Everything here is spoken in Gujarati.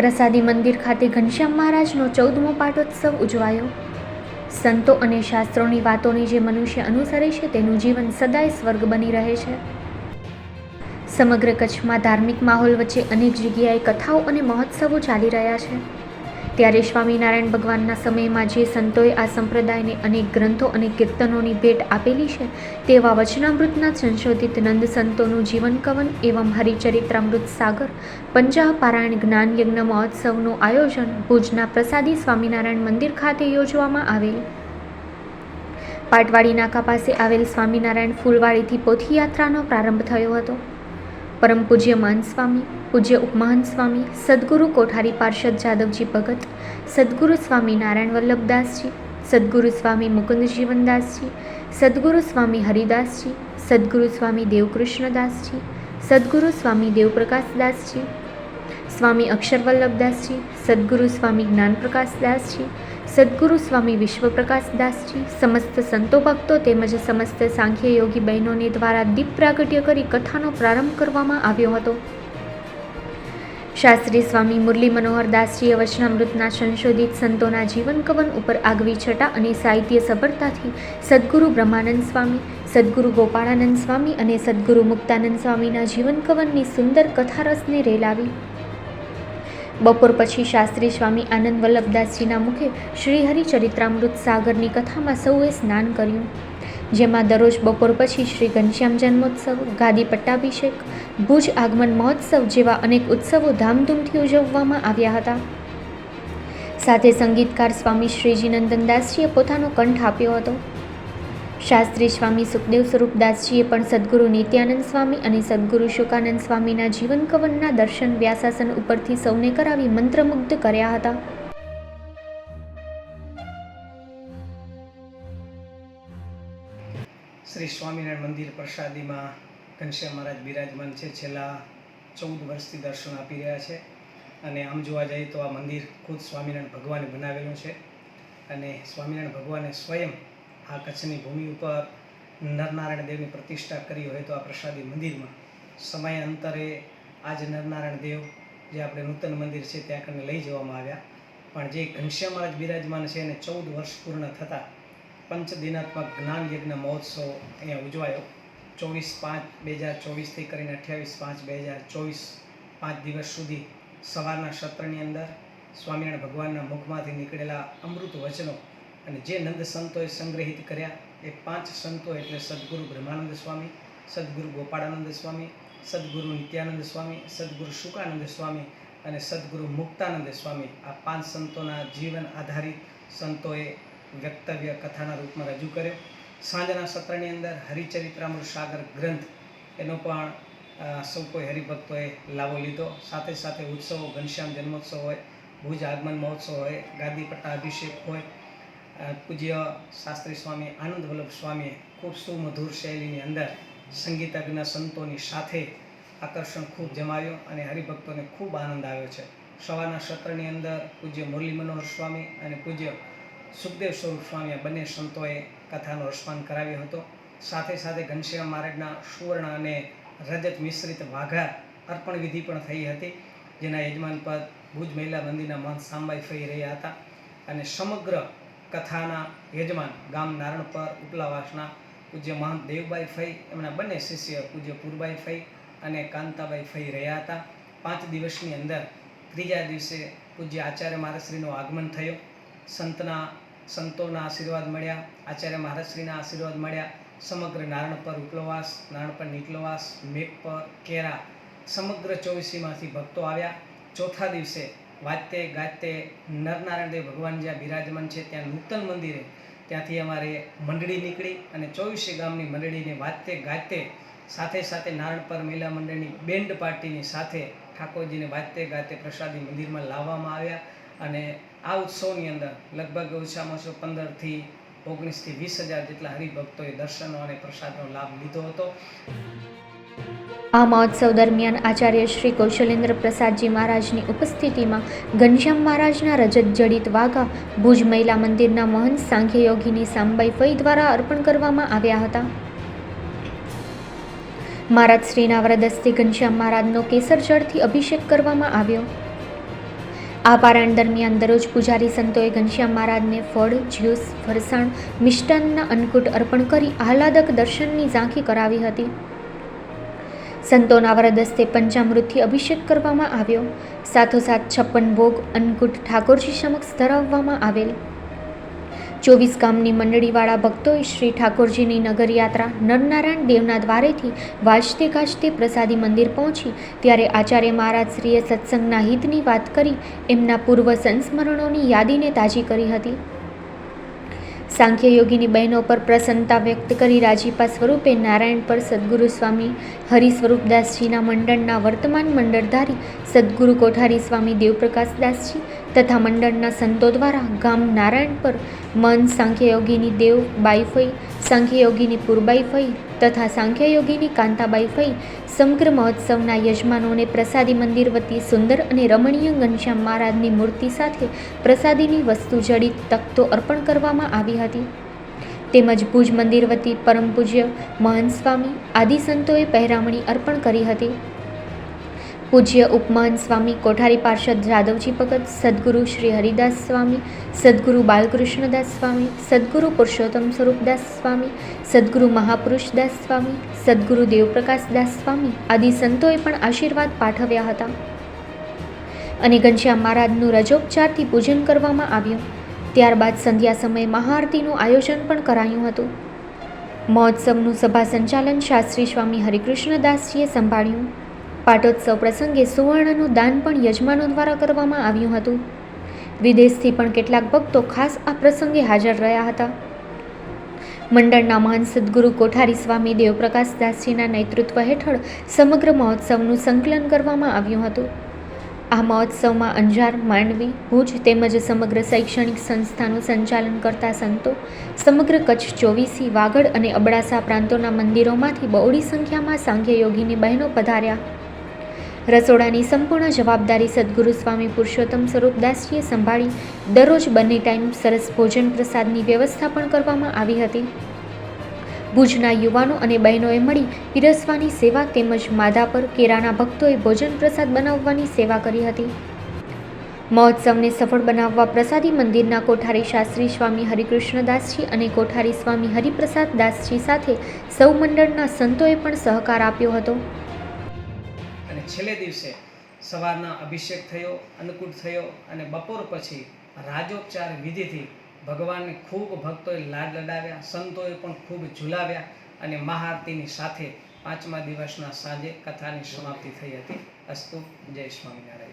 પ્રસાદી મંદિર ખાતે ઘનશ્યામ મહારાજનો ચૌદમો પાટોત્સવ ઉજવાયો. સંતો અને શાસ્ત્રોની વાતોને જે મનુષ્ય અનુસરે છે તેનું જીવન સદાય સ્વર્ગ બની રહે છે. સમગ્ર કચ્છમાં ધાર્મિક માહોલ વચ્ચે અનેક જગ્યાએ કથાઓ અને મહોત્સવો ચાલી રહ્યા છે. ત્યારે સ્વામિનારાયણ ભગવાનના સમયમાં જે સંતોએ આ સંપ્રદાયને અનેક ગ્રંથો અને કીર્તનોની ભેટ આપેલી છે, તેવા વચનામૃતના સંશોધિત નંદ સંતોનું જીવન કવન એવં હરિચરિત્રામૃત સાગર પંચાહ પારાયણ જ્ઞાન યજ્ઞ મહોત્સવનું આયોજન ભુજના પ્રસાદી સ્વામિનારાયણ મંદિર ખાતે યોજવામાં આવેલ. પાટવાડી નાકા પાસે આવેલ સ્વામિનારાયણ ફૂલવાડીથી પોથીયાત્રાનો પ્રારંભ થયો હતો. પરમ પૂજ્ય સ્વામી પૂજ્ય ઉપમાન સ્વામી સદગુરુ કોઠારી પાર્ષદ જાદવજી ભગત, સદગુરુ સ્વામી નારાયણ વલ્લભદાસજી, સદગુરુ સ્વામી મુકુંદ જીવનદાસજી સદગુરુ સ્વામી હરિદાસજી, સદગુરુ સ્વામી દેવકૃષ્ણદાસજી, સદગુરુ સ્વામી દેવપ્રકાશદાસજી સ્વામી અક્ષરવલ્લભદાસજી સદગુરુ સ્વામી જ્ઞાનપ્રકાશદાસજી સદગુરુ સ્વામી વિશ્વપ્રકાશદાસજી સમસ્ત સંતો ભક્તો તેમજ સમસ્ત સાંખ્ય યોગી બહેનોને દ્વારા દીપ પ્રાગટ્ય કરી કથાનો પ્રારંભ કરવામાં આવ્યો હતો. શાસ્ત્રી સ્વામી મુરલી મનોહર દાસજીએ વચનામૃતના સંશોધિત સંતોના જીવન કવન ઉપર આગવી છટા અને સાહિત્ય સફળતાથી સદગુરુ બ્રહ્માનંદ સ્વામી, સદગુરુ ગોપાળાનંદ સ્વામી અને સદગુરુ મુક્તાનંદ સ્વામીના જીવન કવનની સુંદર કથારસને રેલાવી. બપોર પછી શાસ્ત્રી સ્વામી આનંદ વલ્લભદાસજીના મુખે શ્રી હરિચરિત્રામૃત સાગરની કથામાં સૌએ સ્નાન કર્યું, જેમાં દરરોજ બપોર પછી શ્રી ઘનશ્યામ જન્મોત્સવ, ગાદી પટ્ટાભિષેક, ભુજ આગમન મહોત્સવ જેવા અનેક ઉત્સવો ધામધૂમથી ઉજવવામાં આવ્યા હતા. સાથે સંગીતકાર સ્વામી શ્રીજી નંદનદાસજીએ પોતાનો કંઠ આપ્યો હતો. શાસ્ત્રી સ્વામી સુખદેવ સ્વરૂપદાસજીએ પણ સદગુરુ નિત્યાનંદ સ્વામી અને સદગુરુ શુકાનંદ સ્વામીના જીવન કવનના દર્શન વ્યાસાસન ઉપરથી સૌને કરાવી મંત્રમુગ્ધ કર્યા હતા. શ્રી સ્વામિનારાયણ મંદિર પ્રસાદીમાં ઘનશ્યામ મહારાજ બિરાજમાન છે. છેલ્લા ચૌદ વર્ષથી દર્શન આપી રહ્યા છે અને આમ જોવા જઈએ તો આ મંદિર ખુદ સ્વામિનારાયણ ભગવાને બનાવેલું છે અને સ્વામિનારાયણ ભગવાને સ્વયં આ કચ્છની ભૂમિ ઉપર નરનારાયણ દેવની પ્રતિષ્ઠા કરી હોય તો આ પ્રસાદી મંદિરમાં સમયાંતરે અંતરે જ નરનારાયણ દેવ જે આપણે નૂતન મંદિર છે ત્યાં કને લઈ જવામાં આવ્યા. પણ જે ઘનશ્યામ મહારાજ બિરાજમાન છે એને ચૌદ વર્ષ પૂર્ણ થતાં પંચદિનાત્મક જ્ઞાન યજ્ઞ મહોત્સવ અહીંયા ઉજવાયો. ચોવીસ પાંચ બે હજાર ચોવીસથી કરીને અઠ્યાવીસ પાંચ બે હજાર ચોવીસ પાંચ દિવસ સુધી સવારના સત્રની અંદર સ્વામિનારાયણ ભગવાનના મુખમાંથી નીકળેલા અમૃત વચનો અને જે નંદ સંતોએ સંગ્રહિત કર્યા એ પાંચ સંતો એટલે સદગુરુ બ્રહ્માનંદ સ્વામી, સદગુરુ ગોપાળાનંદ સ્વામી, સદગુરુ નિત્યાનંદ સ્વામી, સદગુરુ શુકાનંદ સ્વામી અને સદગુરુ મુક્તાનંદ સ્વામી આ પાંચ સંતોના જીવન આધારિત સંતોએ વક્તવ્ય કથાના રૂપમાં રજૂ કર્યો. સાંજના સત્રની અંદર હરિચરિત્રામૃત સાગર ગ્રંથ એનો પણ સૌ કોઈ હરિભક્તોએ લાવો લીધો. સાથે સાથે ઉત્સવો, ઘનશ્યામ જન્મોત્સવ હોય, ભુજ આગમન મહોત્સવ હોય, ગાદી પટ્ટા અભિષેક હોય પૂજ્ય શાસ્ત્રી સ્વામી આનંદ વલ્લભ સ્વામીએ ખૂબ સુમધુર શૈલીની અંદર સંગીતજ્ઞ સંતોની સાથે આકર્ષણ ખૂબ જમાવ્યું અને હરિભક્તોને ખૂબ આનંદ આવ્યો છે. સવારના સત્રની અંદર પૂજ્ય મુરલી મનોહર સ્વામી અને પૂજ્ય સુખદેવ સ્વરૂપ સ્વામી બંને સંતોએ કથાનો રસપાન કરાવ્યો હતો. સાથે સાથે ઘનશ્યામ મહારાજના સુવર્ણ અને રજત મિશ્રિત વાઘા અર્પણ વિધિ પણ થઈ હતી, જેના યજમાન પદ ભુજ મહિલા મંદિરના મહંત સાંભાઈ થઈ રહ્યા હતા. અને સમગ્ર કથાના યજમાન ગામ નારણપર ઉપલાવાસના પૂજ્ય મહંત દેવબાઈ ફઈ, એમના બંને શિષ્ય પૂજ્ય પુરબાઈ ફઈ અને કાંતાબાઈ ફઈ રહ્યા હતા. પાંચ દિવસની અંદર ત્રીજા દિવસે પૂજ્ય આચાર્ય મહારાજશ્રીનું આગમન થયું. સંતના, સંતોના આશીર્વાદ મળ્યા. આચાર્ય મહારાજશ્રીના આશીર્વાદ મળ્યા. સમગ્ર નારણપર ઉપલવાસ, નારણપર નીકલવાસ મેઘપર, કેરા, સમગ્ર ચોવીસીમાંથી ભક્તો આવ્યા. ચોથા દિવસે વાતે ગાતે નરનારાયણ દેવ ભગવાન જ્યાં બિરાજમાન છે, ત્યાં નૂતન મંદિરે ત્યાંથી અમારે મંડળી નીકળી અને ચોવીસે ગામની મંડળીને વાજતે ગાતે, સાથે સાથે નારણપર મહિલા મંડળની બેન્ડ પાર્ટીની સાથે ઠાકોરજીને વાજતે ગાતે પ્રસાદી મંદિરમાં લાવવામાં આવ્યા અને આ ઉત્સવની અંદર લગભગ ઓછામાં ઓછો પંદરથી ઓગણીસથી વીસ હજાર જેટલા હરિભક્તોએ દર્શનો અને પ્રસાદનો લાભ લીધો હતો. આ મહોત્સવ દરમિયાન આચાર્ય શ્રી કૌશલેન્દ્ર પ્રસાદજી મહારાજની ઉપસ્થિતિમાં ઘનશ્યામ મહારાજના રજત જડિત વાઘા, ભુજ મહિલા મંદિરના મહંત સાંખ્ય યોગીની સાંબાઈ ફઈ દ્વારા અર્પણ કરવામાં આવ્યા હતા. મહારાજ શ્રીના વરદસ્તે ઘનશ્યામ મહારાજનો કેસર જળથી અભિષેક કરવામાં આવ્યો. આ પારાયણ દરમિયાન દરરોજ પૂજારી સંતોએ ઘનશ્યામ મહારાજને ફળ, જ્યુસ, ફરસાણ, મિષ્ટાનના અન્નકૂટ અર્પણ કરી આહલાદક દર્શનની ઝાંખી કરાવી હતી. સંતોના વરદસ્તે પંચામૃતથી અભિષેક કરવામાં આવ્યો. સાથોસાથ છપ્પન ભોગ અન્નકૂટ ઠાકોરજી સમક્ષ ધરાવવામાં આવેલ. ચોવીસ ગામની મંડળીવાળા ભક્તોએ શ્રી ઠાકોરજીની નગરયાત્રા નરનારાયણ દેવના દ્વારેથી વાજતે ગાજતે પ્રસાદી મંદિર પહોંચી, ત્યારે આચાર્ય મહારાજશ્રીએ સત્સંગના હિતની વાત કરી, એમના પૂર્વ સંસ્મરણોની યાદીને તાજી કરી હતી. સાંખ્ય યોગીની બહેનો પર પ્રસન્નતા વ્યક્ત કરી રાજીપા સ્વરૂપે નારાયણ પર સદગુરુ સ્વામી હરિસ્વરૂપદાસજીના મંડળના વર્તમાન મંડળધારી સદગુરુ કોઠારી સ્વામી દેવપ્રકાશદાસજી તથા મંડળના સંતો દ્વારા ગામ નારાયણ પર મન સાંખ્યયોગીની દેવ બાઈફઈ સાંખ્યયોગીની પૂરબાઈફઈ તથા સાંખ્યયોગીની કાંતાબાઈ ફઈ સમગ્ર મહોત્સવના યજમાનોને પ્રસાદી મંદિર વતી સુંદર અને રમણીય ઘનશ્યામ મહારાજની મૂર્તિ સાથે પ્રસાદીની વસ્તુ જડિત તખ્તો અર્પણ કરવામાં આવી હતી. તેમજ ભુજ મંદિર વતી પરમ પૂજ્ય મહંત સ્વામી આદિ સંતોએ પહેરામણી અર્પણ કરી હતી. પૂજ્ય ઉપમાન સ્વામી કોઠારી પાર્ષદ જાદવજી ભગત, સદગુરુ શ્રી હરિદાસ સ્વામી, સદગુરુ બાલકૃષ્ણદાસ સ્વામી, સદગુરુ પુરુષોત્તમ સ્વરૂપદાસ સ્વામી, સદગુરુ મહાપુરુષદાસ સ્વામી, સદગુરુ દેવપ્રકાશદાસ સ્વામી આદિ સંતોએ પણ આશીર્વાદ પાઠવ્યા હતા. અને ઘનશ્યામ મહારાજનું રજોપચારથી પૂજન કરવામાં આવ્યું. ત્યારબાદ સંધ્યા સમયે મહાઆરતીનું આયોજન પણ કરાયું હતું. મહોત્સવનું સભા સંચાલન શાસ્ત્રી સ્વામી હરિકૃષ્ણદાસજીએ સંભાળ્યું. પાટોત્સવ પ્રસંગે સુવર્ણનું દાન પણ યજમાનો દ્વારા કરવામાં આવ્યું હતું. વિદેશથી પણ કેટલાક ભક્તો ખાસ આ પ્રસંગે હાજર રહ્યા હતા. મંડળના મહાન સદગુરુ કોઠારી સ્વામી દેવપ્રકાશદાસજીના નેતૃત્વ હેઠળ સમગ્ર મહોત્સવનું સંકલન કરવામાં આવ્યું હતું. આ મહોત્સવમાં અંજાર, માંડવી, ભુજ તેમજ સમગ્ર શૈક્ષણિક સંસ્થાનું સંચાલન કરતા સંતો, સમગ્ર કચ્છ ચોવીસી, વાગડ અને અબડાસા પ્રાંતોના મંદિરોમાંથી બહોળી સંખ્યામાં સાંખ્યયોગીની બહેનો પધાર્યા. રસોડાની સંપૂર્ણ જવાબદારી સદગુરુ સ્વામી પુરુષોત્તમ સ્વરૂપદાસજીએ સંભાળી દરરોજ બંને ટાઈમ સરસ ભોજન પ્રસાદની વ્યવસ્થા પણ કરવામાં આવી હતી. ભુજના યુવાનો અને બહેનોએ મળી પીરસવાની સેવા તેમજ માદા પર કેરાના ભક્તોએ ભોજન પ્રસાદ બનાવવાની સેવા કરી હતી. મહોત્સવને સફળ બનાવવા પ્રસાદી મંદિરના કોઠારી શાસ્ત્રી સ્વામી હરિકૃષ્ણદાસજી અને કોઠારી સ્વામી હરિપ્રસાદ દાસજી સાથે સૌ મંડળના સંતોએ પણ સહકાર આપ્યો હતો. છેલ્લે દિવસે સવારના અભિષેક થયો, અન્નકૂટ થયો અને બપોર પછી રાજોપચાર વિધિથી ભગવાનને ખૂબ ભક્તોએ લાડ લડાવ્યા, સંતોએ પણ ખૂબ ઝુલાવ્યા અને મહાઆરતીની સાથે પાંચમા દિવસના સાંજે કથાની સમાપ્તિ થઈ હતી. અસ્તુ, જય સ્વામિનારાયણ.